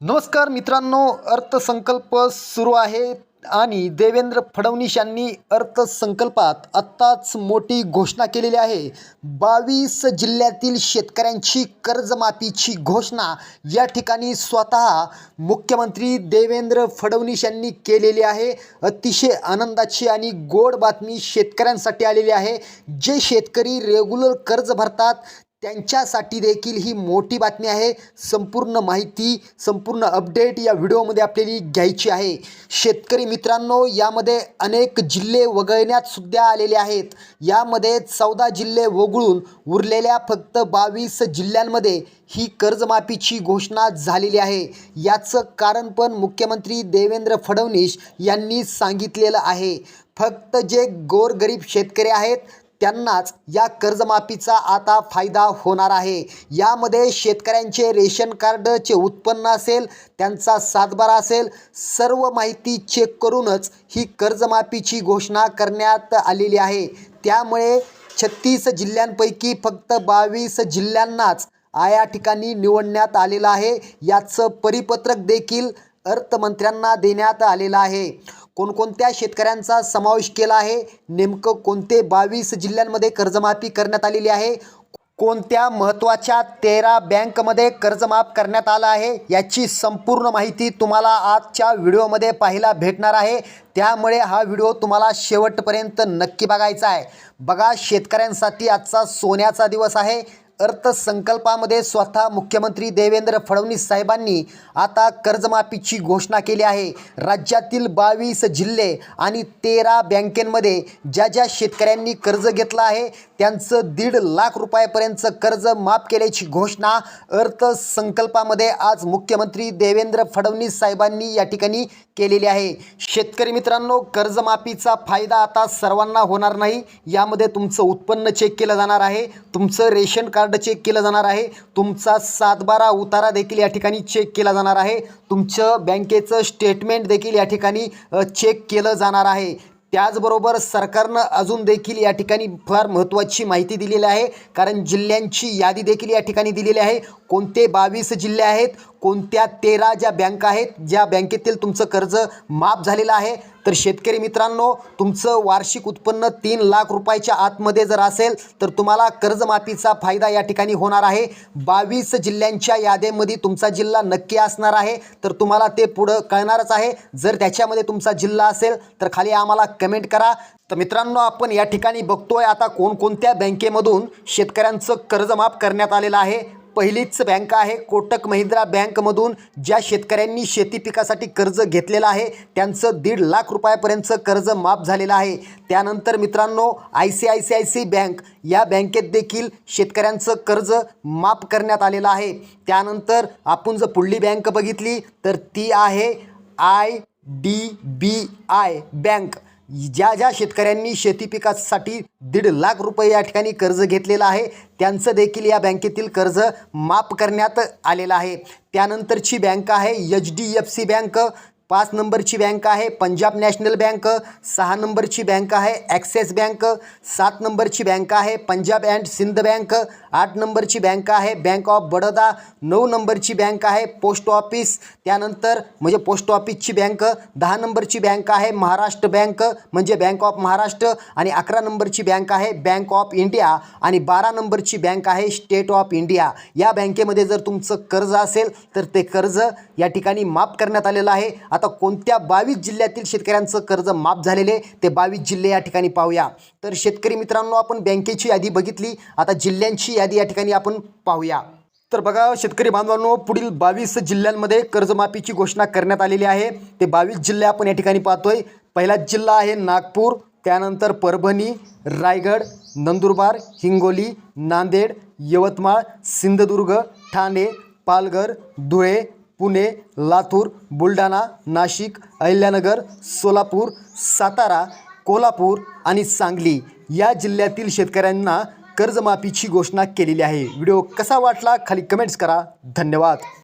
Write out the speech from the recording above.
नमस्कार मित्रांनो अर्थसंकल्प सुरू आहे आणि देवेंद्र फडणवीस यांनी अर्थसंकल्पात आत्ताच मोठी घोषणा केलेली आहे. बावीस जिल्ह्यातील शेतकऱ्यांची कर्जमाफीची घोषणा या ठिकाणी स्वतः मुख्यमंत्री देवेंद्र फडणवीस यांनी केलेली आहे. अतिशय आनंदाची आणि गोड बातमी शेतकऱ्यांसाठी आलेली आहे. जे शेतकरी रेग्युलर कर्ज भरतात त्यांच्यासाठी देखील ही मोठी बातमी आहे. संपूर्ण माहिती संपूर्ण अपडेट या व्हिडिओमध्ये आपल्याला घ्यायची आहे. शेतकरी मित्रांनो यामध्ये अनेक जिल्हे वगळण्यात सुद्धा आलेले आहेत. यामध्ये चौदा जिल्हे वगळून उरलेल्या फक्त बावीस जिल्ह्यांमध्ये ही कर्जमाफीची घोषणा झालेली आहे. याचं कारण पण मुख्यमंत्री देवेंद्र फडणवीस यांनी सांगितलेलं आहे. फक्त जे गोरगरीब शेतकरी आहेत त्यांनाच या कर्जमाफीचा आता फायदा होणार आहे. यामध्ये शेतकऱ्यांचे रेशन कार्डचे उत्पन्न असेल त्यांचा सातबारा असेल सर्व माहिती चेक करूनच ही कर्जमाफीची घोषणा करण्यात आलेली आहे. त्यामुळे छत्तीस जिल्ह्यांपैकी फक्त बावीस जिल्ह्यांनाच आया ठिकाणी निवडण्यात आलेलं आहे. याचं परिपत्रक देखील अर्थमंत्र्यांना देण्यात आलेलं आहे. कोणकोणत्या शेतकऱ्यांचा समावेश केला आहे? नेमकं कोणते बावीस जिल्ह्यांमध्ये कर्जमाफी करण्यात आलेली आहे? कोणत्या महत्त्वाच्या तेरा बँकमध्ये कर्जमाफ करण्यात आलं आहे? याची संपूर्ण माहिती तुम्हाला आजच्या व्हिडिओमध्ये पाहायला भेटणार आहे. त्यामुळे हा व्हिडिओ तुम्हाला शेवटपर्यंत नक्की बघायचा आहे. बघा शेतकऱ्यांसाठी आजचा सोन्याचा दिवस आहे. अर्थसंकल्पामध्ये स्वतः मुख्यमंत्री देवेंद्र फडणवीस साहेबांनी आता कर्जमाफीची घोषणा केली आहे. राज्यातील बावीस जिल्हे आणि तेरा बँकेंमध्ये ज्या ज्या शेतकऱ्यांनी कर्ज घेतलं आहे त्यांचं दीड लाख रुपयापर्यंतचं कर्ज माफ केल्याची घोषणा अर्थसंकल्पामध्ये आज मुख्यमंत्री देवेंद्र फडणवीस साहेबांनी या ठिकाणी केलेली आहे. शेतकरी मित्रांनो कर्जमाफीचा फायदा आता सर्वांना होणार नाही. यामध्ये तुमचं उत्पन्न चेक केलं जाणार आहे. तुमचं रेशन कार्ड चेक केलं जाणार आहे. तुमचा सातबारा उतारा देखील या ठिकाणी चेक केला जाणार आहे. तुमचं बँकेचं स्टेटमेंट देखील या ठिकाणी चेक केलं जाणार आहे. त्याचबरोबर सरकारनं अजून देखील या ठिकाणी फार महत्त्वाची माहिती दिलेली आहे. कारण जिल्ह्यांची यादी देखील या ठिकाणी दिलेली आहे. कोणते बावीस जिल्हे आहेत कोणत्या तेरा ज्या बँका आहेत ज्या बँकेतील तुमचं कर्ज माफ झालेलं आहे. तर शेतकरी मित्रांनो तुमचं वार्षिक उत्पन्न तीन लाख रुपयाच्या आतमध्ये जर असेल तर तुम्हाला कर्जमाफीचा फायदा या ठिकाणी होणार आहे. बावीस जिल्ह्यांच्या यादीमध्ये तुमचा जिल्हा नक्की असणार आहे. तर तुम्हाला ते पुढं कळणारच आहे. जर त्याच्यामध्ये तुमचा जिल्हा असेल तर खाली आम्हाला कमेंट करा. तर मित्रांनो आपण या ठिकाणी बघतोय आता कोणकोणत्या बँकेमधून शेतकऱ्यांचं कर्ज माफ करण्यात आलेलं आहे. पहिलीच बँक आहे. कोटक महिंद्रा बँकमधून ज्या शेतकऱ्यांनी शेती पिकासाठी कर्ज घेतलेलं आहे त्यांचं दीड लाख रुपयापर्यंतचं कर्ज माफ झालेलं आहे. त्यानंतर मित्रांनो I C I C I C bank या बँकेत देखील शेतकऱ्यांचं कर्ज माफ करण्यात आलेलं आहे. त्यानंतर आपण जर पुढली बँक बघितली तर ती आहे I D B I bank. ज्या ज्या शेतकऱ्यांनी शेती पिकासाठी दीड लाख रुपये या ठिकाणी कर्ज घेतलेलं आहे त्यांचं देखील या बँकेतील कर्ज माफ करण्यात आलेलं आहे. त्यानंतरची बँक आहे H D F C bank. पाच नंबरची बँक आहे पंजाब नॅशनल बँक सहा नंबरची बँक आहे ॲक्सिस बँक सात नंबरची बँक आहे पंजाब अँड सिंध बँक आठ नंबरची बँक आहे बँक ऑफ बडोदा नऊ नंबरची बँक आहे पोस्ट ऑफिस त्यानंतर म्हणजे पोस्ट ऑफिसची बँक दहा नंबरची बँक आहे महाराष्ट्र बँक म्हणजे बँक ऑफ महाराष्ट्र आणि अकरा नंबरची बँक आहे बँक ऑफ इंडिया आणि बारा नंबरची बँक आहे स्टेट ऑफ इंडिया. या बँकेमध्ये जर तुमचं कर्ज असेल तर ते कर्ज या ठिकाणी माफ करण्यात आलेलं आहे. आता कोणत्या बावीस जिल्ह्यातील शेतकऱ्यांचं कर्ज माफ झालेले ते बावीस जिल्हे या ठिकाणी पाहूया. तर शेतकरी मित्रांनो आपण बँकेची यादी बघितली. आता जिल्ह्यांची यादी या ठिकाणी आपण पाहूया. तर बघा शेतकरी बांधवांनो पुढील बावीस जिल्ह्यांमध्ये कर्जमाफीची घोषणा करण्यात आलेली आहे. ते बावीस जिल्हे आपण या ठिकाणी पाहतोय. पहिला जिल्हा आहे नागपूर त्यानंतर परभणी रायगड नंदुरबार हिंगोली नांदेड यवतमाळ सिंधुदुर्ग ठाणे पालघर धुळे पुणे लातूर बुलढाणा नाशिक अहिल्यानगर सोलापूर सातारा कोल्हापूर आणि सांगली या जिल्ह्यातील शेतकऱ्यांना कर्जमाफीची घोषणा केलेली आहे. व्हिडिओ कसा वाटला? खाली कमेंट्स करा. धन्यवाद.